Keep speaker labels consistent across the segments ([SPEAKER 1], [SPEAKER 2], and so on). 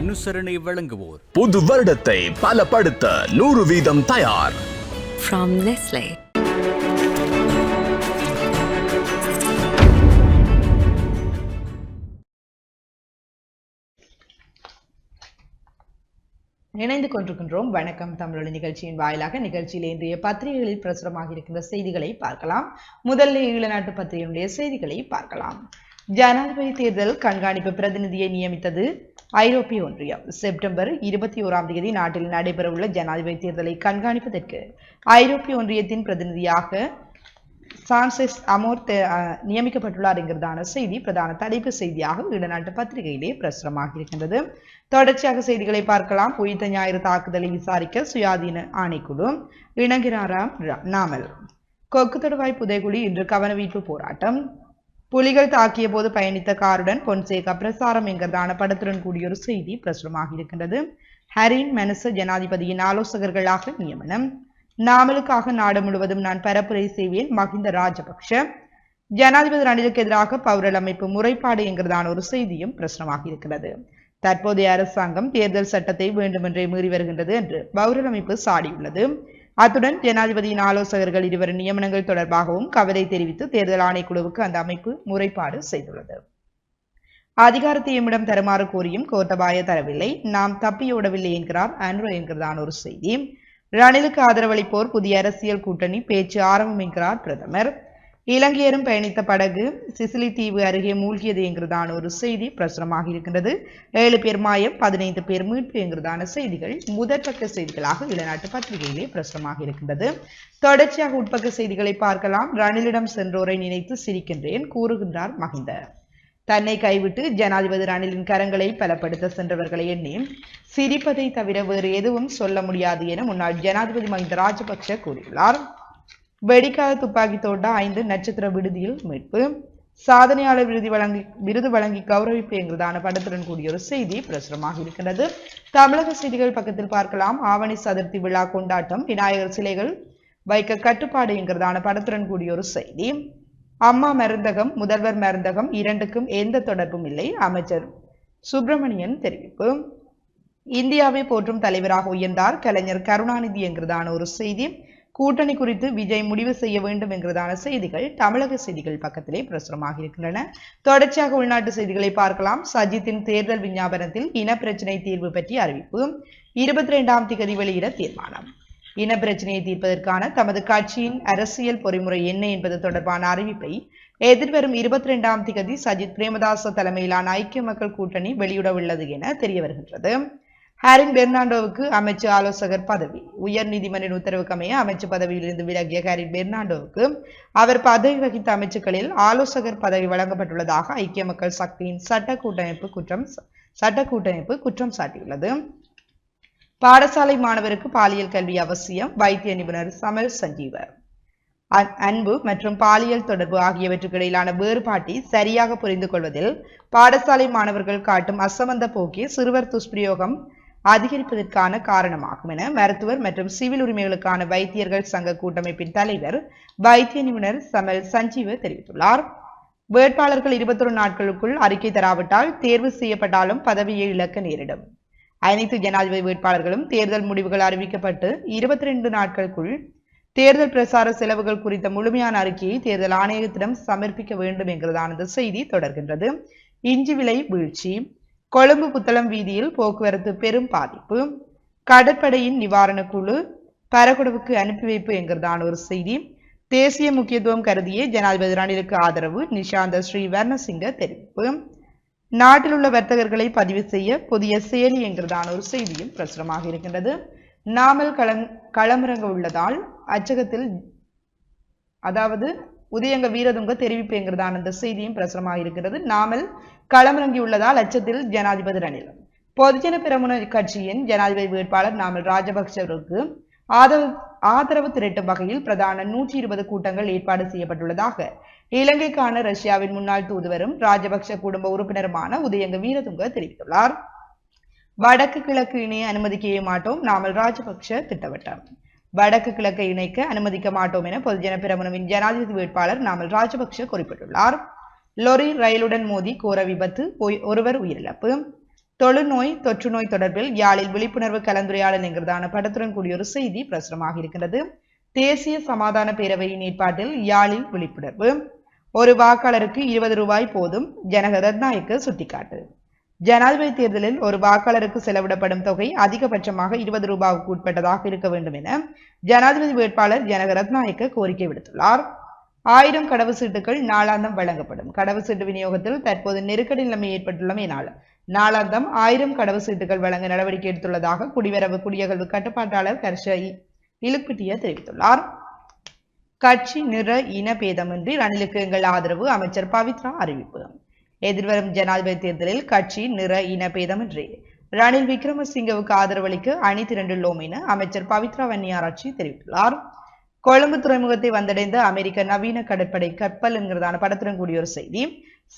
[SPEAKER 1] அனுசரணை வழங்குவோர்.
[SPEAKER 2] புது வருடத்தை பலப்படுத்த நூறு வீதம் தயார்.
[SPEAKER 3] இணைந்து கொண்டிருக்கின்றோம். வணக்கம். தமிழொலி நிகழ்ச்சியின் வாயிலாக நிகழ்ச்சியில் இன்றைய பத்திரிகைகளில் பிரசுரமாக இருக்கின்ற செய்திகளை பார்க்கலாம். முதல்ல ஈழநாட்டு பத்திரிகையினுடைய செய்திகளை பார்க்கலாம். ஜனாதிபதி தேர்தல் கண்காணிப்பு பிரதிநிதியை நியமித்தது ஐரோப்பிய ஒன்றியம். செப்டம்பர் இருபத்தி ஓராம் தேதி நாட்டில் நடைபெறவுள்ள ஜனாதிபதி தேர்தலை கண்காணிப்பதற்கு ஐரோப்பிய ஒன்றியத்தின் பிரதிநிதியாக சான்செஸ் அமோர் நியமிக்கப்பட்டுள்ளார் என்கிறதான செய்தி பிரதான தலைப்பு செய்தியாக ஈழநாட்டு பத்திரிகையிலே பிரசுரமாக இருக்கின்றது தொடர்ச்சியாக செய்திகளை பார்க்கலாம். உயிர்த்த ஞாயிறு தாக்குதலை விசாரிக்க சுயாதீன ஆணைக்குழு இணங்கிறாராம் நாமல். கொக்கு தொடுவாய் புதைகுழி இன்று கவனவீட்டு போராட்டம். புலிகள் தாக்கிய போது பயணித்த காருடன் பொன்சேகா பிரசாரம் என்கிறதான படத்துடன் கூடிய ஒரு செய்தி பிரசுரமாக இருக்கின்றது. ஹரின் மெனச ஜனாதிபதியின் ஆலோசகர்களாக நியமனம். நாமலுக்காக நாடு முழுவதும் நான் பரப்புரை செய்வேன் மகிந்த ராஜபக்ஷ. ஜனாதிபதி ரணிலுக்கு எதிராக பௌரல் அமைப்பு முறைப்பாடு என்கிறதான ஒரு செய்தியும் பிரசுரமாக இருக்கிறது தற்போதைய அரசாங்கம் தேர்தல் சட்டத்தை வேண்டுமென்றே மீறி வருகின்றது என்று பௌரல் அமைப்பு சாடியுள்ளது. அத்துடன் ஜனாதிபதியின் ஆலோசகர்கள் இருவரின் நியமனங்கள் தொடர்பாகவும் கவலை தெரிவித்து தேர்தல் ஆணைக்குழுவுக்கு அந்த அமைப்பு முறைப்பாடு செய்துள்ளது. அதிகாரத்தை எம்மிடம் தருமாறு கோரியும் கோத்தபாய தரவில்லை. நாம் தப்பியோடவில்லை என்கிறார் அன்ரோ என்கிறதான ஒரு செய்தி. ரணிலுக்கு ஆதரவளிப்போர் புதிய அரசியல் கூட்டணி பேச்சு ஆரம்பம் என்கிறார் பிரதமர். இலங்கையரும் பயணித்த படகு சிசிலி தீவு அருகே மூழ்கியது என்கிறதான ஒரு செய்தி பிரசுரமாக இருக்கின்றது. ஏழு பேர் மாயம் பதினைந்து பேர் மீட்பு என்கிறதான செய்திகள் முதற்பக்க செய்திகளாக இளநாட்டு பத்திரிகையிலே பிரசுரமாக இருக்கின்றது. தொடர்ச்சியாக உட்பக்க செய்திகளை பார்க்கலாம். ரணிலிடம் சென்றோரை நினைத்து சிரிக்கின்றேன் கூறுகின்றார் மகிந்த. தன்னை கைவிட்டு ஜனாதிபதி ரணிலின் கரங்களை பலப்படுத்த சென்றவர்களை எண்ணி சிரிப்பதை தவிர வேறு எதுவும் சொல்ல முடியாது என முன்னாள் ஜனாதிபதி மஹிந்த ராஜபக்ஷ கூறியுள்ளார். வெடிக்காத துப்பாக்கி தோட்டா ஐந்து நட்சத்திர விடுதியில் மீட்பு. சாதனையாளர் விருது வழங்கி விருது வழங்கி கௌரவிப்பு என்கிறதான படத்துடன் கூடிய ஒரு செய்தி பிரசுரமாக இருக்கிறது தமிழக செய்திகள் பக்கத்தில் பார்க்கலாம். ஆவணி சதுர்த்தி விழா கொண்டாட்டம் விநாயகர் சிலைகள் வைக்க கட்டுப்பாடு என்கிறதான படத்துடன் கூடிய ஒரு செய்தி. அம்மா மருந்தகம் முதல்வர் மருந்தகம் இரண்டுக்கும் எந்த தொடர்பும் இல்லை அமைச்சர் சுப்பிரமணியன் தெரிவிப்பு. இந்தியாவை போற்றும் தலைவராக உயர்ந்தார் கலைஞர் கருணாநிதி என்கிறதான ஒரு செய்தி. கூட்டணி குறித்து விஜய் முடிவு செய்ய வேண்டும் என்கிறதான செய்திகள் தமிழக செய்திகள் பக்கத்திலே பிரசுரமாக இருக்கின்றன. தொடர்ச்சியாக உள்நாட்டு செய்திகளை பார்க்கலாம். சஜித்தின் தேர்தல் விஞ்ஞாபனத்தில் இனப்பிரச்சினை தீர்வு பற்றி அறிவிப்பு. இருபத்தி ரெண்டாம் திகதி வெளியிட தீர்மானம். இனப்பிரச்சனையை தீர்ப்பதற்கான தமது கட்சியின் அரசியல் பொறிமுறை என்ன என்பது தொடர்பான அறிவிப்பை எதிர்வரும் இருபத்தி ரெண்டாம் திகதி சஜித் பிரேமதாச தலைமையிலான ஐக்கிய மக்கள் கூட்டணி வெளியிடவுள்ளது என தெரிய வருகின்றது ஹாரின் பெர்னாண்டோவுக்கு அமைச்சு ஆலோசகர் பதவி. உயர் நீதிமன்றின் உத்தரவுக்கு அமைய அமைச்சு பதவியிலிருந்து விலகிய ஹாரின் பெர்னாண்டோவுக்கு அவர் பதவி வகித்த அமைச்சுக்களில் ஆலோசகர் பதவி வழங்கப்பட்டுள்ளதாக ஐக்கிய மக்கள் சக்தியின் சட்ட கூட்டமைப்பு குற்றம் சட்ட கூட்டமைப்பு குற்றம் சாட்டியுள்ளது. பாடசாலை மாணவருக்கு பாலியல் கல்வி அவசியம் வைத்திய நிபுணர் சமல் சஞ்சீவர். அன்பு மற்றும் பாலியல் தொடர்பு ஆகியவற்றுக்கு இடையிலான வேறுபாட்டை சரியாக புரிந்து கொள்வதில் பாடசாலை மாணவர்கள் காட்டும் அசமந்த போக்கே சிறுவர் துஷ்பிரயோகம் அதிகரிப்பதற்கான காரணமாகும் என மருத்துவர் மற்றும் சிவில் உரிமைகளுக்கான வைத்தியர்கள் சங்க கூட்டமைப்பின் தலைவர் வைத்திய நிபுணர் சமல் சஞ்சீவ தெரிவித்துள்ளார். வேட்பாளர்கள் இருபத்தொரு நாட்களுக்குள் அறிக்கை தராவிட்டால் தேர்வு செய்யப்பட்டாலும் பதவியை இழக்க நேரிடும். அனைத்து ஜனாதிபதி வேட்பாளர்களும் தேர்தல் முடிவுகள் அறிவிக்கப்பட்டு இருபத்தி ரெண்டு நாட்களுக்குள் தேர்தல் பிரசார செலவுகள் குறித்த முழுமையான அறிக்கையை தேர்தல் ஆணையத்திடம் சமர்ப்பிக்க வேண்டும் என்கிறதான இந்த செய்தி தொடர்கின்றது. இஞ்சி விலை வீழ்ச்சி. கொழும்பு புத்தளம் வீதியில் போக்குவரத்து பெரும் பாதிப்பு. கடற்படையின் நிவாரணக் குழு பரகுடவுக்கு அனுப்பி வைப்பு என்கிறதான ஒரு செய்தி. தேசிய முக்கியத்துவம் கருதியே ஜனாதிபதி ரணிலுக்கு ஆதரவு நிஷாந்த ஸ்ரீ வர்ணசிங்க தெரிவிப்பு. நாட்டில் உள்ள வர்த்தகர்களை பதிவு செய்ய புதிய செயலி என்கிறதான ஒரு செய்தியும் பிரசுரமாக இருக்கின்றது. நாமல் களம் களமிறங்க உள்ளதால் அச்சகத்தில் அதாவது உதயங்க வீரதுங்க தெரிவிப்பு என்கிறதான அந்த செய்தியும் பிரசுரமாக இருக்கிறது. நாமல் களமிறங்கியுள்ளதால் அச்சத்தில் ஜனாதிபதி ரணில். பொதுஜன பிரமுன கட்சியின் ஜனாதிபதி வேட்பாளர் நாமல் ராஜபக்சவருக்கு ஆதரவு ஆதரவு திரட்டும் வகையில் பிரதான நூற்றி இருபது கூட்டங்கள் ஏற்பாடு செய்யப்பட்டுள்ளதாக இலங்கைக்கான ரஷ்யாவின் முன்னாள் தூதுவரும் ராஜபக்ஷ குடும்ப உறுப்பினருமான உதயங்க வீரதுங்க தெரிவித்துள்ளார். வடக்கு கிழக்கு இணைய அனுமதிக்கவே மாட்டோம். நாமல் ராஜபக்ஷ திட்டவட்டம். வடக்கு கிழக்கை இணைக்க அனுமதிக்க மாட்டோம் என பொதுஜன பிரமுனவின் ஜனாதிபதி வேட்பாளர் நாமல் ராஜபக்ஷ குறிப்பிட்டுள்ளார். லொரி ரயிலுடன் மோதி கோர விபத்து ஒருவர் உயிரிழப்பு. தொழுநோய் தொற்று நோய் தொடர்பில் யாழில் விழிப்புணர்வு கலந்துரையாடல் என்கிறதான படத்துடன் கூடிய ஒரு செய்தி பிரசுரமாக இருக்கின்றது தேசிய சமாதான பேரவையின் ஏற்பாட்டில் யாழில் விழிப்புணர்வு. ஒரு வாக்காளருக்கு இருபது ரூபாய் போதும் ஜனக ரத்நாயக்கு சுட்டிக்காட்டு. ஜனாதிபதி தேர்தலில் ஒரு வாக்காளருக்கு செலவிடப்படும் தொகை அதிகபட்சமாக இருபது ரூபாவுக்கு உட்பட்டதாக இருக்க வேண்டும் என ஜனாதிபதி வேட்பாளர் ஜனக ரத்நாயக்க கோரிக்கை விடுத்துள்ளார். ஆயிரம் கடவுச்சீட்டுகள் நாளாந்தம் வழங்கப்படும். கடவுச்சீட்டு விநியோகத்தில் தற்போது நெருக்கடி நிலைமை ஏற்பட்டுள்ளமையினால் நாளாந்தம் ஆயிரம் கடவு சீட்டுகள் வழங்க நடவடிக்கை எடுத்துள்ளதாக குடிவரவு குடியகழ்வு கட்டுப்பாட்டாளர் கர்ஷ இலுப்பிட்டிய தெரிவித்துள்ளார். கட்சி நிற இன பேதமின்றி ரணிலுக்கு எங்கள் ஆதரவு அமைச்சர் பவித்ரா அறிவிப்பு. எதிர்வரும் ஜனாதிபதி தேர்தலில் கட்சி நிற இனபேதமின்றி ரணில் விக்ரமசிங்கவுக்கு ஆதரவளிக்க அணி திரண்டுள்ளோம் என அமைச்சர் பவித்ரா வன்னியாராட்சி தெரிவித்துள்ளார். கொழும்பு துறைமுகத்தை வந்தடைந்த அமெரிக்க நவீன கடற்படை கப்பல் என்கிறதான படத்துடன் கூடிய ஒரு செய்தி.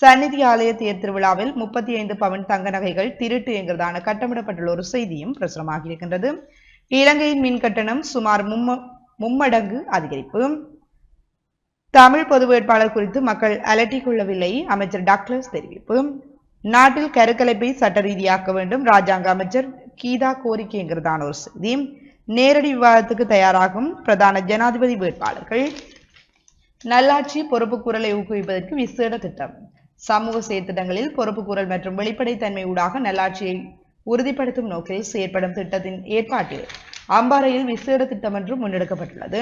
[SPEAKER 3] சந்நிதி ஆலய தேர் திருவிழாவில் முப்பத்தி ஐந்து பவன் தங்க நகைகள் திருட்டு என்கிறதான கட்டமிடப்பட்டுள்ள ஒரு செய்தியும் பிரசுரமாகியிருக்கின்றது இலங்கையின் மின் கட்டணம் சுமார் மும்ம மும்மடங்கு அதிகரிப்பு. தமிழ் பொது வேட்பாளர் குறித்து மக்கள் அலட்டிக் கொள்ளவில்லை. அமைச்சர் டாக்டர்ஸ் தெரிவிப்பு. நாட்டில் கருக்கலைப்பை சட்ட ரீதியாக்க வேண்டும். ராஜாங்க அமைச்சர் கீதா கோரிக்கைங்கிறதான ஒரு செய்தி. நேரடி விவாதத்துக்கு தயாராகும் பிரதான ஜனாதிபதி வேட்பாளர்கள். நல்லாட்சி பொறுப்பு குரலை ஊக்குவிப்பதற்கு விசேட திட்டம். சமூக செயற்திட்டங்களில் பொறுப்பு குரல் மற்றும் வெளிப்படைத்தன்மை ஊடாக நல்லாட்சியை உறுதிப்படுத்தும் நோக்கில் செயற்படும் திட்டத்தின் ஏற்பாட்டில் அம்பாறையில் விசேட திட்டம் ஒன்று முன்னெடுக்கப்பட்டுள்ளது.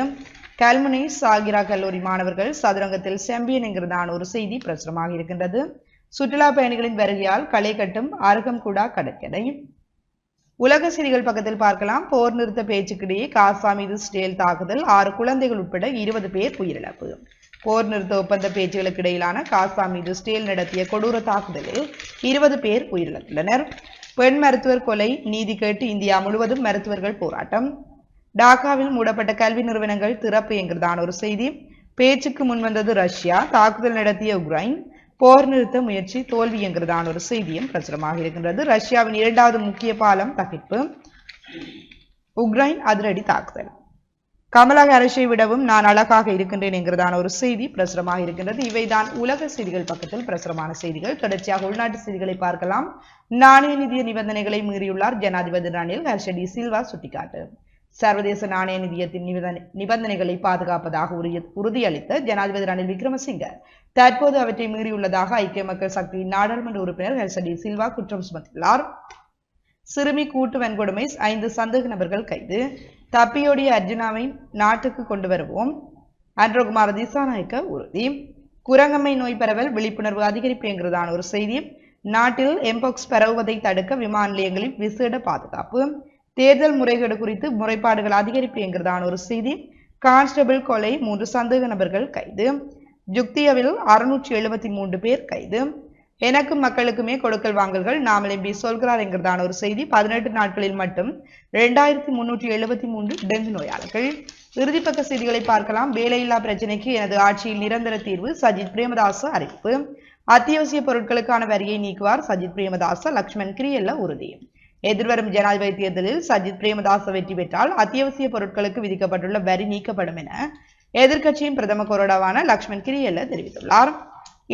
[SPEAKER 3] கல்முனை சாகிரா கல்லூரி மாணவர்கள் சதுரங்கத்தில் செம்பியன் என்கிறதான ஒரு செய்தி பிரசுரமாக இருக்கின்றது. சுற்றுலா பயணிகளின் வருகையால் களை கட்டும் அருகம்குடா கடற்கரை. உலக செய்திகள் பக்கத்தில் பார்க்கலாம். போர் நிறுத்த பேச்சுக்கிடையே காசா மீது ஸ்டேல் தாக்குதல். ஆறு குழந்தைகள் உட்பட இருபது பேர் உயிரிழப்பு. போர் நிறுத்த ஒப்பந்த பேச்சுகளுக்கு இடையிலான காசா மீது ஸ்டேல் நடத்திய கொடூர தாக்குதலில் இருபது பேர் உயிரிழந்துள்ளனர். பெண் மருத்துவர் கொலை நீதி கேட்டு இந்தியா முழுவதும் மருத்துவர்கள் போராட்டம். டாக்காவில் மூடப்பட்ட கல்வி நிறுவனங்கள் திறப்பு என்கிறதான ஒரு செய்தி. பேச்சுக்கு முன்வந்தது ரஷ்யா தாக்குதல் நடத்திய உக்ரைன். போர் நிறுத்த முயற்சி தோல்வி என்கிறதான ஒரு செய்தியும் பிரசுரமாக இருக்கின்றது. ரஷ்யாவின் இரண்டாவது முக்கிய பாலம் தகிப்பு உக்ரைன் அதிரடி தாக்குதல். கமலா ஹாரிஸை விடவும் நான் அழகாக இருக்கின்றேன் என்கிறதான ஒரு செய்தி பிரசுரமாக இருக்கின்றது. இவைதான் உலக செய்திகள் பக்கத்தில் பிரசுரமான செய்திகள். தொடர்ச்சியாக உள்நாட்டு செய்திகளை பார்க்கலாம். நாணய நிதிய நிபந்தனைகளை மீறியுள்ளார் ஜனாதிபதி ரணில். ஹர்ஷடி சில்வா சுட்டிக்காட்டு. சர்வதேச நாணய நிதியத்தின் நிபந்தனை நிபந்தனைகளை பாதுகாப்பதாக உரிய உறுதியளித்த ஜனாதிபதி ரணில் விக்ரமசிங்க. தற்போது அவற்றை மீறியுள்ளதாக ஐக்கிய மக்கள் சக்தியின் நாடாளுமன்ற உறுப்பினர் ஹர்ஷடி சில்வா குற்றம் சுமத்தியுள்ளார். சிறுமி கூட்டு வன்கொடுமை ஐந்து சந்தேக நபர்கள் கைது. தப்பியோடிய அர்ஜுனாவை நாட்டுக்கு கொண்டு வருவோம். அன்றகுமார் திசாநாயக்க உறுதி. குரங்கம்மை நோய் பரவல் விழிப்புணர்வு அதிகரிப்பு என்கிறதான ஒரு செய்தி. நாட்டில் எம்போக்ஸ் பரவுவதை தடுக்க விமான நிலையங்களில் விசேட பாதுகாப்பு. தேர்தல் முறைகேடு குறித்து முறைப்பாடுகள் அதிகரிப்பு என்கிறதான ஒரு செய்தி. கான்ஸ்டபிள் கொலை மூன்று சந்தேக நபர்கள் கைது. ஜுக்தியாவில் அறுநூற்றி எழுபத்தி மூன்று பேர் கைது. எனக்கும் மக்களுக்குமே கொடுக்கல் வாங்கல்கள். நாமல் எம்பி சொல்கிறார் என்கிறதான ஒரு செய்தி. பதினெட்டு நாட்களில் மட்டும் இரண்டாயிரத்தி முன்னூற்றி எழுபத்தி மூன்று டெங்கு நோயாளர்கள் இறுதிப்பக்க செய்திகளை பார்க்கலாம். வேலையில்லா பிரச்சினைக்கு எனது ஆட்சியில் நிரந்தர தீர்வு சஜித் பிரேமதாச அறிவிப்பு. அத்தியாவசிய பொருட்களுக்கான வரியை நீக்குவார் சஜித் பிரேமதாச. லக்ஷ்மண் கிரியல்ல உறுதி. எதிர்வரும் ஜனாதிபதி தேர்தலில் சஜித் பிரேமதாச வெற்றி பெற்றால் அத்தியாவசிய பொருட்களுக்கு விதிக்கப்பட்டுள்ள வரி நீக்கப்படும் என எதிர்க்கட்சியின் பிரதம கொறடாவான லக்ஷ்மண் கிரியல்ல தெரிவித்துள்ளார்.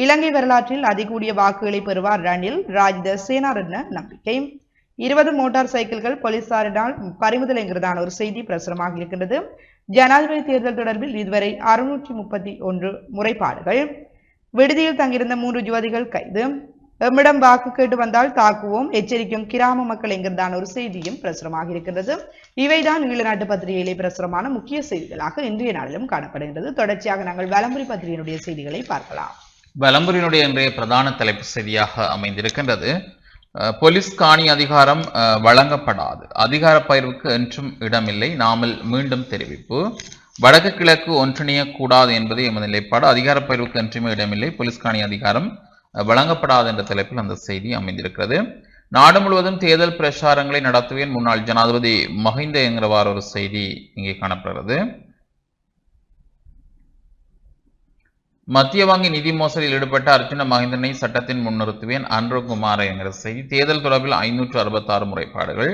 [SPEAKER 3] இலங்கை வரலாற்றில் அதிகூடிய வாக்குகளை பெறுவார் ரணில் ராஜித சேனாரட்ன நம்பிக்கை. இருபது மோட்டார் சைக்கிள்கள் போலீசாரினால் பறிமுதல் என்கிறதான ஒரு செய்தி பிரசுரமாக இருக்கின்றது. ஜனாதிபதி தேர்தல் தொடர்பில் இதுவரை அறுநூற்றி முப்பத்தி ஒன்று முறைப்பாடுகள். விடுதியில் தங்கியிருந்த மூன்று யுவதிகள் கைது. எம்மிடம் வாக்கு கேட்டு வந்தால் தாக்குவோம் எச்சரிக்கும் கிராம மக்கள் என்கிறதான ஒரு செய்தியும் பிரசுரமாக இருக்கின்றது. இவைதான் ஈழநாட்டு பத்திரிகையிலே பிரசுரமான முக்கிய செய்திகளாக இன்றைய நாளிலும் காணப்படுகின்றது. தொடர்ச்சியாக நாங்கள் வலம்புரி பத்திரிகையினுடைய செய்திகளை பார்க்கலாம்.
[SPEAKER 1] வலம்புரியினுடைய இன்றைய பிரதான தலைப்பு செய்தியாக அமைந்திருக்கின்றது. போலீஸ் காணி அதிகாரம் வழங்கப்படாது. அதிகார பயிர்வுக்கு என்றும் இடமில்லை. நாமல் மீண்டும் தெரிவிப்பு. வடக்கு கிழக்கு ஒன்றிணையக்கூடாது என்பது எமது நிலைப்பாடு. அதிகார பயிர்வுக்கு என்றுமே இடமில்லை. போலீஸ் காணி அதிகாரம் வழங்கப்படாது என்ற தலைப்பில் அந்த செய்தி அமைந்திருக்கிறது. நாடு முழுவதும் தேர்தல் பிரச்சாரங்களை நடத்துவேன் முன்னாள் ஜனாதிபதி மஹிந்த என்கிறவாறு ஒரு செய்தி இங்கே காணப்படுகிறது. மத்திய வங்கி நிதி மோசடியில் ஈடுபட்ட அர்ஜுன மகேந்திரனை சட்டத்தின் முன்னிறுத்துவேன். நிறுத்துவேன் அன்ரோகுமார் என்கிற செய்தி. தேர்தல் தொடர்பில் ஐநூற்று அறுபத்தாறு முறைப்பாடுகள்.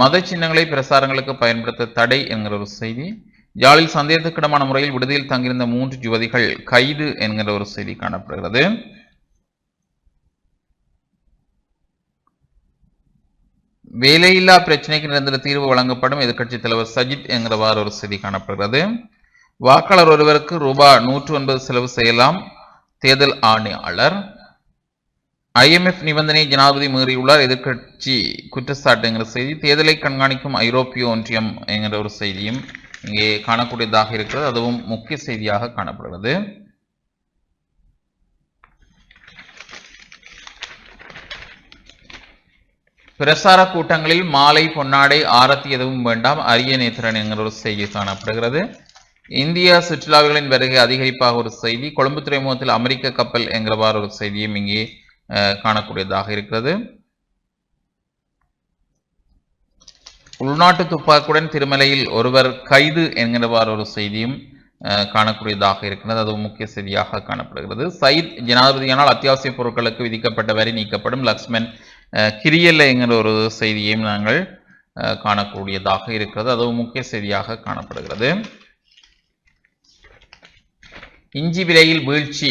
[SPEAKER 1] மத சின்னங்களை பிரசாரங்களுக்கு பயன்படுத்த தடை என்கிற ஒரு செய்தி. யாழில் சந்தேகத்துக்கிடமான முறையில் விடுதியில் தங்கியிருந்த மூன்று யுவதிகள் கைது என்கிற ஒரு செய்தி காணப்படுகிறது. வேலையில்லா பிரச்சனைக்கு நிரந்தர தீர்வு வழங்கப்படும் எதிர்க்கட்சி தலைவர் சஜித் என்கிறவாறு ஒரு செய்தி காணப்படுகிறது. வாக்காளர் ஒருவருக்கு ரூபாய் நூற்று ஒன்பது செலவு செய்யலாம். தேர்தல் ஆணையாளர். ஐஎம்எஃப் நிபந்தனை ஜனாதிபதி மீறியுள்ளார். எதிர்க்கட்சி குற்றச்சாட்டுங்கிற செய்தி. தேர்தலை கண்காணிக்கும் ஐரோப்பிய ஒன்றியம் என்கிற ஒரு செய்தியும் இங்கே காணக்கூடியதாக இருக்கிறது. அதுவும் முக்கிய செய்தியாக காணப்படுகிறது. பிரசார கூட்டங்களில் மாலை பொன்னாடை ஆரத்தி எதுவும் வேண்டாம். அரிய நேத்திரன் என்கிற ஒரு செய்தி காணப்படுகிறது. இந்தியா சுற்றுலாவிகளின் வருகை அதிகரிப்பாக ஒரு செய்தி. கொழும்பு துறைமுகத்தில் அமெரிக்க கப்பல் என்கிறவாறு ஒரு செய்தியும் இங்கே காணக்கூடியதாக இருக்கிறது. உள்நாட்டு துப்பாக்கியுடன் திருமலையில் ஒருவர் கைது என்கிறவாறு ஒரு செய்தியும் காணக்கூடியதாக இருக்கிறது. அது முக்கிய செய்தியாக காணப்படுகிறது. சயித் ஜனாதிபதியானால் அத்தியாவசிய பொருட்களுக்கு விதிக்கப்பட்ட வரி நீக்கப்படும். லக்ஷ்மன் கிரியல்ல என்கிற ஒரு செய்தியையும் நாங்கள் காணக்கூடியதாக இருக்கிறது. அதுவும் முக்கிய செய்தியாக காணப்படுகிறது. இஞ்சி விலையில் வீழ்ச்சி.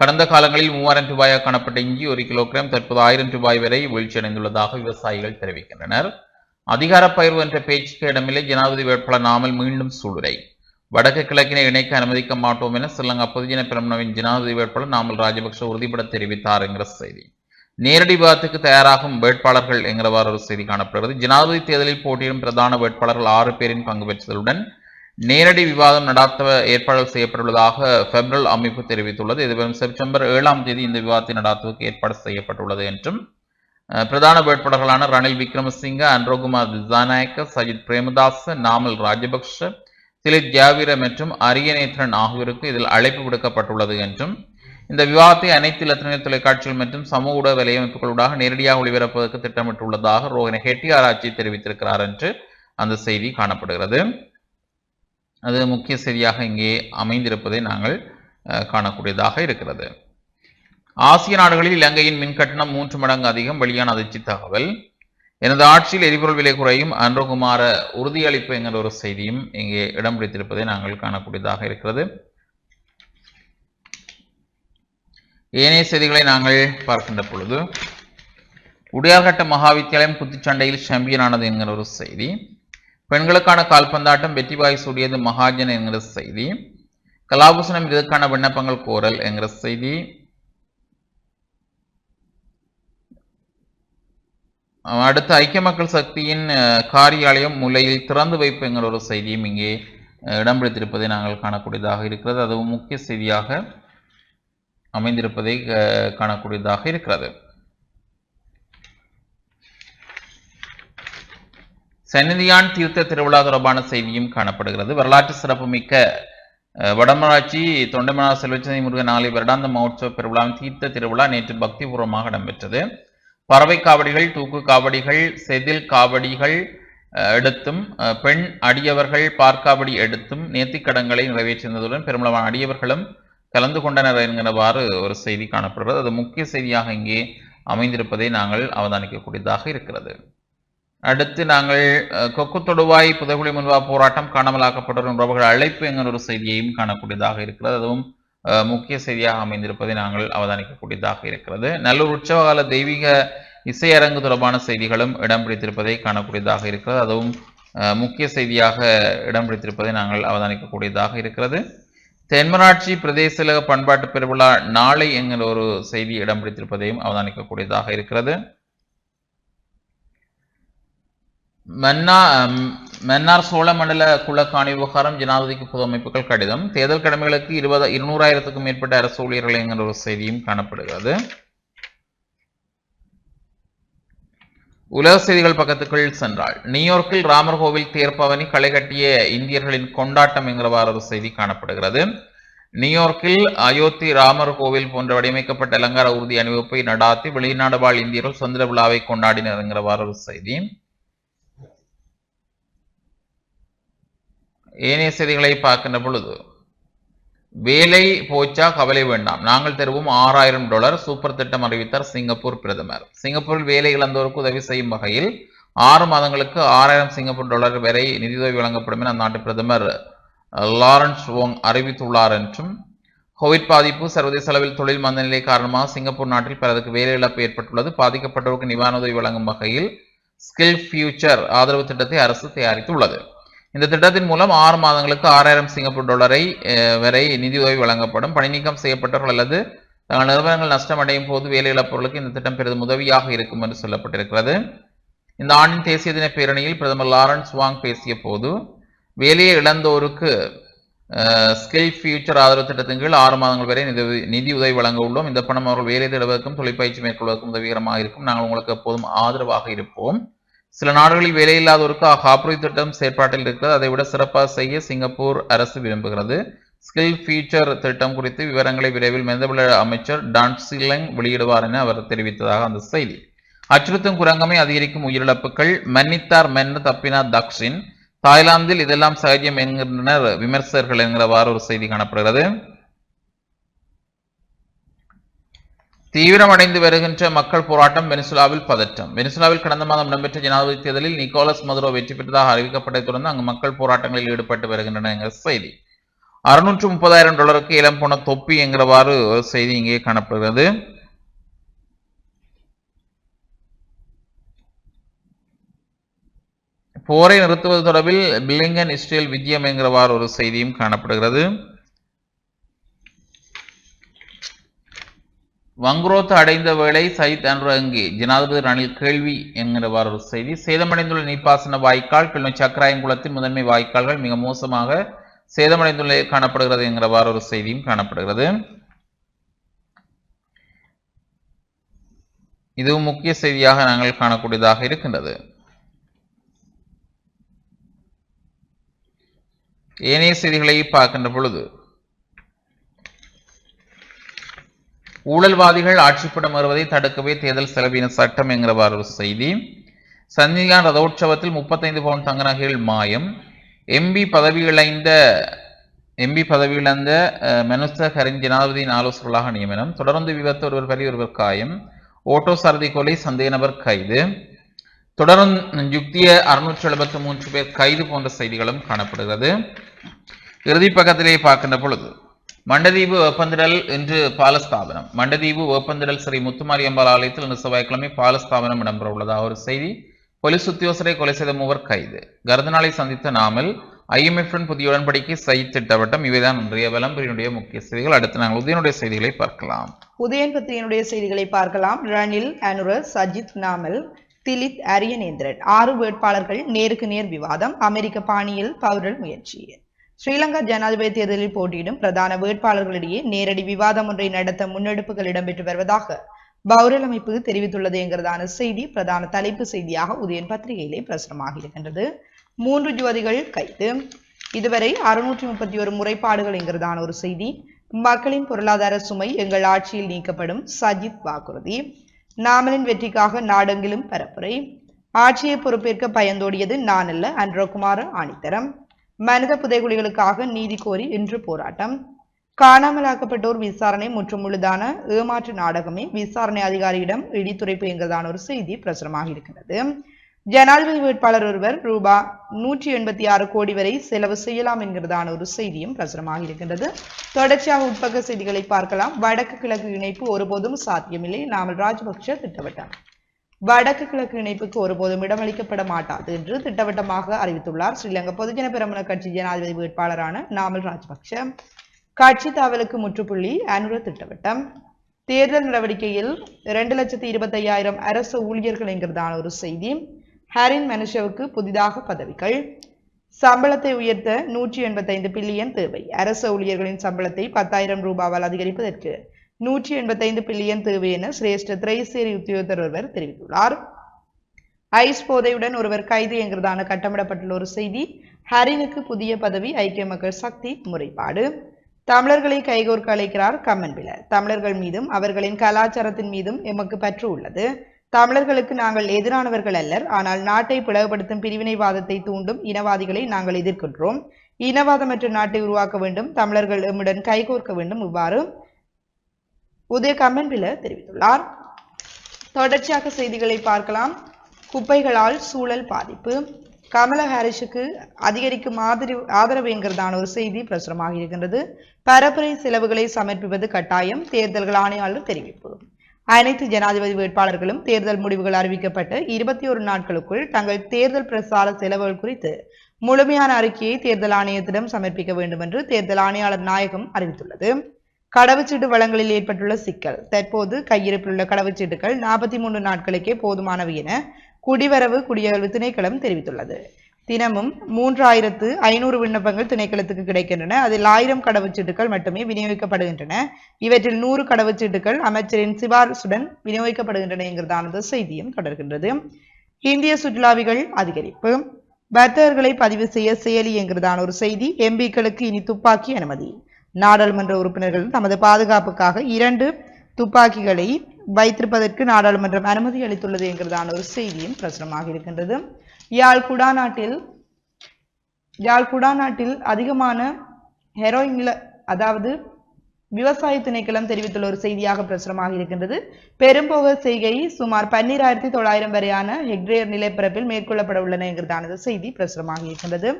[SPEAKER 1] கடந்த காலங்களில் மூவாயிரம் ரூபாயாக காணப்பட்ட இஞ்சி ஒரு கிலோகிராம் தற்போது ஆயிரம் ரூபாய் வரை வீழ்ச்சி அடைந்துள்ளதாக விவசாயிகள் தெரிவிக்கின்றனர். அதிகார பகிர்வு என்ற பேச்சுக்கு இடமில்லை. ஜனாதிபதி வேட்பாளர் நாமல் மீண்டும் சூளுரை வடக்கு கிழக்கினை இணைக்க அனுமதிக்க மாட்டோம் என ஸ்ரீலங்கா பொதுஜன பெரமுனவின் ஜனாதிபதி வேட்பாளர் நாமல் ராஜபக்ஷ உறுதிபட தெரிவித்தார் என்கிற செய்தி. நேரடி விவாதத்துக்கு தயாராகும் வேட்பாளர்கள் என்கிறவாறு ஒரு செய்தி காணப்படுகிறது. ஜனாதிபதி தேர்தலில் போட்டியிடும் பிரதான வேட்பாளர்கள் ஆறு பேரின் பங்கு பெற்றதுடன் நேரடி விவாதம் நடாத்த ஏற்பாடு செய்யப்பட்டுள்ளதாக பெப்ரல் அமைப்பு தெரிவித்துள்ளது. இதுவரும் செப்டம்பர் ஏழாம் தேதி இந்த விவாதத்தை நடாத்துவதற்கு ஏற்பாடு செய்யப்பட்டுள்ளது என்றும் பிரதான வேட்பாளர்களான ரணில் விக்ரமசிங்க அன்ரோகுமார் திசாநாயக்க சஜித் பிரேமதாஸ் நாமல் ராஜபக்ஷ திலித் ஜாவீர மற்றும் அரியநேத்ரன் ஆகியோருக்கு இதில் அழைப்பு விடுக்கப்பட்டுள்ளது என்றும் இந்த விவாதத்தை அனைத்து இலத்திரனியல் தொலைக்காட்சிகள் மற்றும் சமூக ஊடக வலையமைப்புகளூடாக நேரடியாக ஒளிபரப்புவதற்கு திட்டமிட்டுள்ளதாக ரோஹின ஹெட்டி ஆராய்ச்சி தெரிவித்திருக்கிறார் என்று அந்த செய்தி காணப்படுகிறது. அது முக்கிய செய்தியாக இங்கே அமைந்திருப்பதை நாங்கள் காணக்கூடியதாக இருக்கிறது. ஆசிய நாடுகளில் இலங்கையின் மின் கட்டணம் மூன்று மடங்கு அதிகம் வெளியான அதிர்ச்சி தகவல். எனது ஆட்சியில் எரிபொருள் விலை குறையும் அன்றகுமார உறுதியளிப்பு என்கிற ஒரு செய்தியும் இங்கே இடம் பிடித்திருப்பதை நாங்கள் காணக்கூடியதாக இருக்கிறது. ஏனைய செய்திகளை நாங்கள் பார்க்கின்ற பொழுது உடையார்கட்ட மகாவித்தியாலயம் குத்துச்சண்டையில் சாம்பியனானது என்கிற ஒரு செய்தி. பெண்களுக்கான கால்பந்தாட்டம் வெற்றி வாய் சூடியது மகாஜன் என்கிற செய்தி. கலாபூசணம் இதற்கான விண்ணப்பங்கள் கோரல் என்கிற செய்தி. அடுத்து ஐக்கிய மக்கள் சக்தியின் காரியாலயம் முலையில் திறந்து வைப்பு என்கிற ஒரு செய்தியும் இங்கே இடம் பிடித்திருப்பதை நாங்கள் காணக்கூடியதாக இருக்கிறது. அதுவும் முக்கிய செய்தியாக அமைந்திருப்பதை காணக்கூடியதாக இருக்கிறது. சன்னிதியான் தீர்த்த திருவிழா தொடர்பான செய்தியும் காணப்படுகிறது. வரலாற்று சிறப்புமிக்க வடமராட்சி தொண்டமனா செல்வச்சந்தி முருகன் நாளை வருடாந்த மகோத்சவ பெருவிழாவின் தீர்த்த திருவிழா நேற்று பக்திபூர்வமாக இடம்பெற்றது. பறவை காவடிகள் தூக்கு காவடிகள் செதில் காவடிகள் எடுத்தும் பெண் அடியவர்கள் பார்க்காவடி எடுத்தும் நேர்த்திக்கடங்களை நிறைவேற்றியிருந்ததுடன் பெருமளவான அடியவர்களும் கலந்து கொண்டனர் என்கிறவாறு ஒரு செய்தி காணப்படுகிறது. அது முக்கிய செய்தியாக இங்கே அமைந்திருப்பதை நாங்கள் அவதானிக்கக்கூடியதாக இருக்கிறது. அடுத்து நாங்கள் கொக்கு தொடுவாய் புதைகுழி முன்வா போராட்டம் காணாமலாக்கப்பட்டோர் உறவுகள் அழைப்பு என்கிற ஒரு செய்தியையும் காணக்கூடியதாக இருக்கிறது. அதுவும் முக்கிய செய்தியாக அமைந்திருப்பதை நாங்கள் அவதானிக்கக்கூடியதாக இருக்கிறது. நல்லூர் உற்சவகால தெய்வீக இசையரங்கு தொடர்பான செய்திகளும் இடம் பிடித்திருப்பதை காணக்கூடியதாக இருக்கிறது. அதுவும் முக்கிய செய்தியாக இடம் பிடித்திருப்பதை நாங்கள் அவதானிக்கக்கூடியதாக இருக்கிறது. தென்மராட்சி பிரதேசலக பண்பாட்டு பெருவிழா நாளை என்கிற ஒரு செய்தி இடம் பிடித்திருப்பதையும் அவதானிக்கக்கூடியதாக இருக்கிறது மன்னா ம், மன்னார் சோழமண்டல குளக்காணி விவகாரம் ஜனாதிபதிக்கு பொது அமைப்புகள் கடிதம். தேர்தல் கடமைகளுக்கு இருபது இருநூறாயிரத்துக்கும் மேற்பட்ட அரசு ஊழியர்கள் என்கிற ஒரு செய்தியும் காணப்படுகிறது. உலக செய்திகள் பக்கத்துக்குள் சென்றால் நியூயார்க்கில் ராமர் கோவில் தேர்ப்பவனி களை கட்டிய இந்தியர்களின் கொண்டாட்டம் என்கிறவாறு ஒரு செய்தி காணப்படுகிறது. நியூயார்க்கில் அயோத்தி ராமர் கோவில் போன்ற வடிவமைக்கப்பட்ட அலங்கார ஊர்தி அணிவகுப்பை நடாத்தி வெளிநாடு வாழ் இந்தியர்கள் சுதந்திர விழாவை கொண்டாடினர் என்கிறவாறு ஒரு செய்தி. ஏனைய செய்திகளை பார்க்கின்ற பொழுது வேலை போச்சா கவலை வேண்டாம். நாங்கள் தருவோம் ஆறாயிரம் டாலர். சூப்பர் திட்டம் அறிவித்தார் சிங்கப்பூர் பிரதமர். சிங்கப்பூரில் வேலை இழந்தோருக்கு உதவி செய்யும் வகையில் ஆறு மாதங்களுக்கு ஆறாயிரம் சிங்கப்பூர் டாலர் வரை நிதியுதவி வழங்கப்படும் என அந்நாட்டு பிரதமர் லாரன்ஸ் வோங் அறிவித்துள்ளார் என்றும் கோவிட் பாதிப்பு சர்வதேச அளவில் தொழில் மந்தநிலை காரணமாக சிங்கப்பூர் நாட்டில் பலருக்கு வேலை இழப்பு ஏற்பட்டுள்ளது. பாதிக்கப்பட்டவருக்கு நிவாரண உதவி வழங்கும் வகையில் ஸ்கில் ஃபியூச்சர் ஆதரவு திட்டத்தை அரசு தயாரித்துள்ளது. இந்த திட்டத்தின் மூலம் ஆறு மாதங்களுக்கு ஆறாயிரம் சிங்கப்பூர் டாலரை வரை நிதியுதவி வழங்கப்படும். பணிநீக்கம் செய்யப்பட்டவர்கள் அல்லது தங்கள் நிறுவனங்கள் நஷ்டமடையும் போது வேலை இழப்பவர்களுக்கு இந்த திட்டம் பெரிதும் உதவியாக இருக்கும் என்று சொல்லப்பட்டிருக்கிறது. இந்த ஆண்டின் தேசிய தின பேரணியில் பிரதமர் லாரன்ஸ் வாங் பேசிய போது வேலையை இழந்தோருக்கு ஸ்கில் ஃபியூச்சர் ஆதரவு திட்டத்தின் கீழ் ஆறு மாதங்கள் வரை நிதி நிதி உதவி வழங்க உள்ளோம். இந்த பணம் அவர்கள் வேலை தேடுவதற்கும் தொழிற்பயிற்சி மேற்கொள்வதற்கும் உதவிகரமாக இருக்கும். நாங்கள் உங்களுக்கு எப்போதும் ஆதரவாக இருப்போம். சில நாடுகளில் வேலையில்லாதோருக்கு ஹாப்ரி திட்டம் செயற்பாட்டில் இருக்கிறது. அதை விட சிறப்பாக செய்ய சிங்கப்பூர் அரசு விரும்புகிறது. ஸ்கில் ஃபியூச்சர் திட்டம் குறித்து விவரங்களை விரைவில் மெந்தவள அமைச்சர் டான்சிலங் வெளியிடுவார் என அவர் தெரிவித்ததாக அந்த செய்தி. அச்சுறுத்தும் குரங்கமை அதிகரிக்கும் உயிரிழப்புகள் மன்னித்தார் மென்னு தப்பினார் தக்ஷின் தாய்லாந்தில் இதெல்லாம் சகஜம் என்கின்றனர் விமர்சகர்கள் என்கிறவாறு ஒரு செய்தி காணப்படுகிறது. தீவிரமடைந்து வருகின்ற மக்கள் போராட்டம் வெனிசுலாவில் பதற்றம். வெனிசுலாவில் கடந்த மாதம் இடம்பெற்ற ஜனாதிபதி தேர்தலில் நிக்கோலஸ் மதுரோ வெற்றி பெற்றதாக அறிவிக்கப்பட்டதை தொடர்ந்து அங்கு மக்கள் போராட்டங்களில் ஈடுபட்டு வருகின்றன என்கிற செய்தி. அறுநூற்று முப்பதாயிரம் டாலருக்கு இளம் போன தொப்பி என்கிறவாறு ஒரு செய்தி இங்கே காணப்படுகிறது. போரை நிறுத்துவது தொடர்பில் பில்லிங்கன் இஸ்ரேல் விஜயம் என்கிறவாறு ஒரு செய்தியும் காணப்படுகிறது. வங்குரோத்து அடைந்த வேளை சயித் அன்று அங்கே ஜனாதிபதி ரணில் கேள்வி என்கிறவாறு ஒரு செய்தி. சேதமடைந்துள்ள நீர்ப்பாசன வாய்க்கால் கிழமை சக்கராயங்குளத்தின் முதன்மை வாய்க்கால்கள் மிக மோசமாக சேதமடைந்துள்ள காணப்படுகிறது என்கிறவாறு ஒரு செய்தியும் காணப்படுகிறது. இதுவும் முக்கிய செய்தியாக நாங்கள் காணக்கூடியதாக இருக்கின்றது. ஏனைய செய்திகளை பார்க்கின்ற பொழுது ஊழல்வாதிகள் ஆட்சிப்படம் வருவதை தடுக்கவே தேர்தல் செலவின சட்டம் என்கிறவாறு ஒரு செய்தி. சந்தியான் ரதோற்சவத்தில் முப்பத்தைந்து பவுன் தங்க நகைகள் மாயம். எம்பி பதவி இழந்த எம்பி பதவி இழந்த அஹ், மனுச ஹரின் ஜனாதிபதியின் ஆலோசகர்களாக நியமனம். தொடர்ந்து விபத்து ஒருவர் பலி ஒருவர் காயம். ஓட்டோ சாரதி கொலை சந்தேக நபர் கைது. தொடர்ந்து யுக்திய அறுநூற்றி எழுபத்தி மூன்று பேர் கைது போன்ற செய்திகளும் காணப்படுகிறது. இறுதி பக்கத்திலே பார்க்கின்ற பொழுது மண்டதீவு வேப்பந்திடல் இன்று பாலஸ்தாபனம். மண்டதீவு வேப்பந்திடல் ஸ்ரீ முத்துமாரியம்பாள் ஆலயத்தில் இன்று செவ்வாய்க்கிழமை பாலஸ்தாபனம் இடம்பெற உள்ளதாக ஒரு செய்தி போலீஸ் உத்தியோகரை கொலை செய்த மூவர் கைது. கருதநாளை சந்தித்த நாமல் ஐஎம்எஃப் புதிய உடன்படிக்கை சைத் திட்டவட்டம். இவைதான் இன்றைய விளம்பரினுடைய முக்கிய செய்திகள். அடுத்து நாங்கள் உதயனுடைய செய்திகளை பார்க்கலாம்.
[SPEAKER 3] உதயன் பத்திரிகையினுடைய செய்திகளை பார்க்கலாம். ரணில் அனுர சஜித் நாமல் திலித் அரியநேந்திரன். ஆறு வேட்பாளர்கள் நேருக்கு நேர் விவாதம். அமெரிக்க பாணியில் பவுரல் முயற்சி. ஸ்ரீலங்கா ஜனாதிபதி தேர்தலில் போட்டியிடும் பிரதான வேட்பாளர்களிடையே நேரடி விவாதம் ஒன்றை நடத்த முன்னெடுப்புகள் இடம்பெற்று வருவதாக பௌரல் அமைப்பு தெரிவித்துள்ளது என்கிறதான செய்தி பிரதான தலைப்பு செய்தியாக உதயன் பத்திரிகையிலே பிரசுரமாக இருக்கின்றது. மூன்று ஜோதிகள் கைது. இதுவரை அறுநூற்றி முப்பத்தி ஒரு முறைப்பாடுகள் என்கிறதான ஒரு செய்தி. மக்களின் பொருளாதார சுமை எங்கள் ஆட்சியில் நீக்கப்படும் சஜித் வாக்குறுதி. நாமலின் வெற்றிக்காக நாடெங்கிலும் பரப்புரை. ஆட்சியை பொறுப்பேற்க பயந்தோடியது நான் அல்ல அன்றகுமார ஆணித்தரம். மனித புதைகுலிகளுக்காக நீதி கோரி இன்று போராட்டம். காணாமலாக்கப்பட்டோர் விசாரணை முற்றுமுழுதான ஏமாற்று நாடகமே விசாரணை அதிகாரியிடம் இடித்துரைப்பு என்கிறதான ஒரு செய்தி பிரசுரமாக இருக்கிறது. ஜனாதிபதி வேட்பாளர் ஒருவர் ரூபா நூற்றி எண்பத்தி ஆறு கோடி வரை செலவு செய்யலாம் என்கிறதான ஒரு செய்தியும் பிரசுரமாக இருக்கின்றது. தொடர்ச்சியாக உட்பக்க செய்திகளை பார்க்கலாம். வடக்கு கிழக்கு இணைப்பு ஒருபோதும் சாத்தியமில்லை. நாமல் ராஜபக்ஷ திட்டவட்டம். வடக்கு கிழக்கு இணைப்புக்கு ஒருபோதும் இடமளிக்கப்பட மாட்டாது என்று திட்டவட்டமாக அறிவித்துள்ளார். ஸ்ரீலங்கா பொதுஜன பெரமுன கட்சி ஜனாதிபதி வேட்பாளரான நாமல் ராஜபக்ஷ. கட்சி தாவலுக்கு முற்றுப்புள்ளி அனுர திட்டவட்டம். தேர்தல் நடவடிக்கையில் இரண்டு லட்சத்தி இருபத்தையாயிரம் அரசு ஊழியர்கள் என்கிறதான ஒரு செய்தி. ஹரின் மனுஷவுக்கு புதிதாக பதவிகள். சம்பளத்தை உயர்த்த நூற்றி எண்பத்தைந்து பில்லியன் தேவை. அரசு ஊழியர்களின் சம்பளத்தை பத்தாயிரம் ரூபாவால் அதிகரிப்பதற்கு நூற்றி எண்பத்தைந்து பில்லியன் தேவை என சிரேஷ்ட திரைசேரி உத்தியோகத்தர் ஒருவர் தெரிவித்துள்ளார். ஐஸ் போதையுடன் ஒருவர் கைது என்கிறதான கட்டமிடப்பட்டுள்ள ஒரு செய்தி ஹரினுக்கு புதிய பதவி ஐக்கிய மக்கள் சக்தி முறைப்பாடு. தமிழர்களை கைகோர்க்க அழைக்கிறார் கம்மன்பில தமிழர்கள் மீதும் அவர்களின் கலாச்சாரத்தின் மீதும் எமக்கு பற்று உள்ளது. தமிழர்களுக்கு நாங்கள் எதிரானவர்கள் அல்லர். ஆனால் நாட்டை பிளவுபடுத்தும் பிரிவினைவாதத்தை தூண்டும் இனவாதிகளை நாங்கள் எதிர்க்கின்றோம் இனவாதமற்ற நாட்டை உருவாக்க வேண்டும். தமிழர்கள் எம்முடன் கைகோர்க்க வேண்டும். இவ்வாறு உதய கம்மன்பில தெரிவித்துள்ளார். தொடர்ச்சியாக செய்திகளை பார்க்கலாம். குப்பைகளால் சூழல் பாதிப்பு. கமலா ஹாரிஸுக்கு அதிகரிக்கும் ஆதரவு ஆதரவுங்கிறதான ஒரு செய்தி பிரசுரமாக இருக்கின்றது. பரப்புரை செலவுகளை சமர்ப்பிப்பது கட்டாயம். தேர்தல்கள் ஆணையாளர் தெரிவிப்பு. அனைத்து ஜனாதிபதி வேட்பாளர்களும் தேர்தல் முடிவுகள் அறிவிக்கப்பட்டு இருபத்தி ஒரு நாட்களுக்குள் தங்கள் தேர்தல் பிரசார செலவுகள் குறித்து முழுமையான அறிக்கையை தேர்தல் ஆணையத்திடம் சமர்ப்பிக்க வேண்டும் என்று தேர்தல் ஆணையாளர் நாயகம் அறிவித்துள்ளது. கடவுச்சீட்டு வளங்களில் ஏற்பட்டுள்ள சிக்கல். தற்போது கையிருப்பில் உள்ள கடவுச்சீட்டுகள் நாற்பத்தி மூன்று நாட்களுக்கே போதுமானவை என குடிவரவு குடியகல்வு திணைக்களம் தெரிவித்துள்ளது. தினமும் மூன்றாயிரத்து ஐநூறு விண்ணப்பங்கள் திணைக்களத்துக்கு கிடைக்கின்றன. அதில் ஆயிரம் கடவுச்சீட்டுகள் மட்டுமே விநியோகிக்கப்படுகின்றன. இவற்றில் நூறு கடவுச்சீட்டுகள் அமைச்சரின் சிபாரிசுடன் விநியோகிக்கப்படுகின்றன என்கிறதானது செய்தியும் தொடர்கின்றது. இந்திய சுற்றுலாவிகள் அதிகரிப்பு. பக்தர்களை பதிவு செய்ய செயலி என்கிறதான ஒரு செய்தி எம்பிக்களுக்கு இனி துப்பாக்கி அனுமதி. நாடாளுமன்ற உறுப்பினர்கள் தமது பாதுகாப்புக்காக இரண்டு துப்பாக்கிகளை வைத்திருப்பதற்கு நாடாளுமன்றம் அனுமதி அளித்துள்ளது என்கிறதான ஒரு செய்தியும் பிரசுரமாக இருக்கின்றது. யாழ் குடாநாட்டில் யாழ் குடாநாட்டில் அதிகமான ஹெரோயின் நில அதாவது விவசாய திணைக்களம் தெரிவித்துள்ள ஒரு செய்தியாக பிரசுரமாக இருக்கின்றது. பெரும்போக செய்கை சுமார் பன்னிராயிரத்தி தொள்ளாயிரம் வரையான ஹெக்டேர் நிலப்பரப்பில் மேற்கொள்ளப்பட உள்ளன என்கிறதான செய்தி பிரசுரமாக இருக்கின்றது.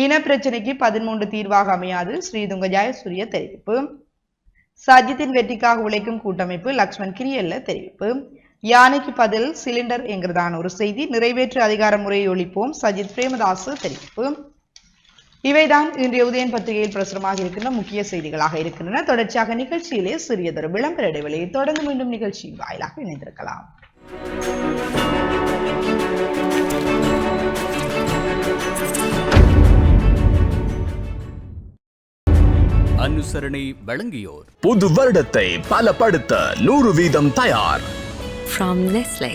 [SPEAKER 3] இனப்பிரச்சனைக்கு பதிமூன்று தீர்வாக அமையாது. ஸ்ரீதுங்க ஜாயசூரிய தெரிவிப்பு. சஜித்தின் வெற்றிக்காக உழைக்கும் கூட்டமைப்பு லக்ஷ்மண் கிரியல்ல தெரிவிப்பு. யானைக்கு பதில் சிலிண்டர் என்கிறதான ஒரு செய்தி. நிறைவேற்று அதிகார முறையை ஒழிப்போம். சஜித் பிரேமதாசு தெரிவிப்பு. இவைதான் இன்றைய உதயன் பத்திரிகையில் பிரசுரமாக இருக்கின்ற முக்கிய செய்திகளாக இருக்கின்றன. தொடர்ச்சியாக நிகழ்ச்சியிலே சிறியதொரு விளம்பர இடைவெளியை தொடர்ந்து மீண்டும் நிகழ்ச்சியின் வாயிலாக இணைந்திருக்கலாம்.
[SPEAKER 4] அனுசரணை வழங்கியோர்
[SPEAKER 2] புது வருடத்தை பலப்படுத்த நூறு வீதம் தயார்
[SPEAKER 5] From Nestle.